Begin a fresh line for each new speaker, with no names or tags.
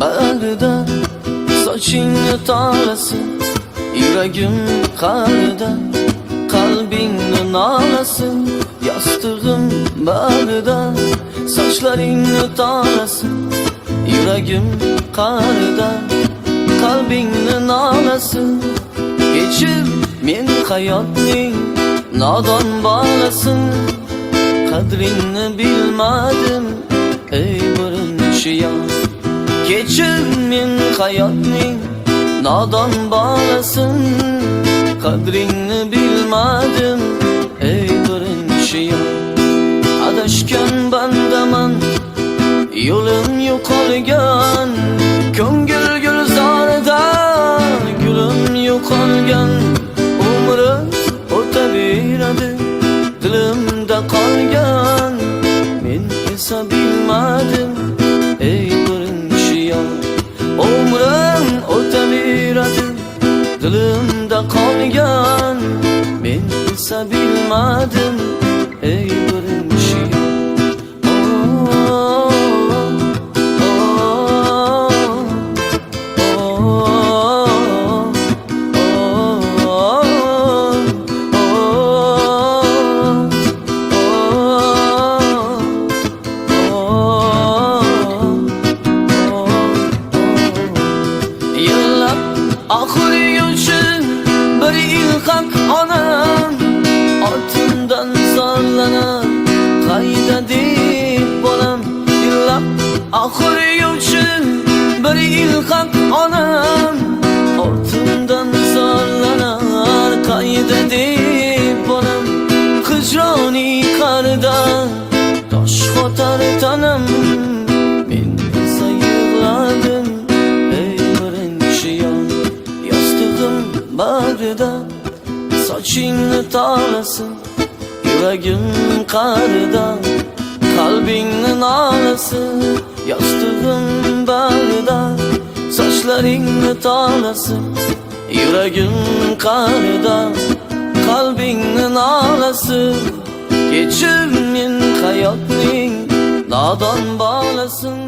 bağrıda Saçını tarlasın Yüreğim karda Kalbinin ağlasın Yastığım bağrıda Saçlarını tarlasın Yüreğim karda Kalbinin ağlasın Geçir men hayatning Nadan bağlasın. Kadrini bilmedim Ey birinchi ya Geçir men hayatning Nadan bağlasın Kadrini bilmedim Ey birinchi ya Adashgan bandaman Yo'lim yo'qolgan Ko'ngil gulzorida Gulim yo'qolgan Umri o'taveradi Dilimda qolgan Men esa bilmadim yolcun bir ilhak anam Altından zarlanan kayda deyip bolam Yıllar ahır yolcun bir ilhak anam Altından zarlanan kayda deyip bolam Hicrani karda taş kotar tanım Bag'rida sochingni tolasin Yuragim qarida qalbingni nolasin Yostug'im bag'rida sochlaringni tolasin Yuragim qarida qalbingni nolasin Kechir men hayotning nodon bolasın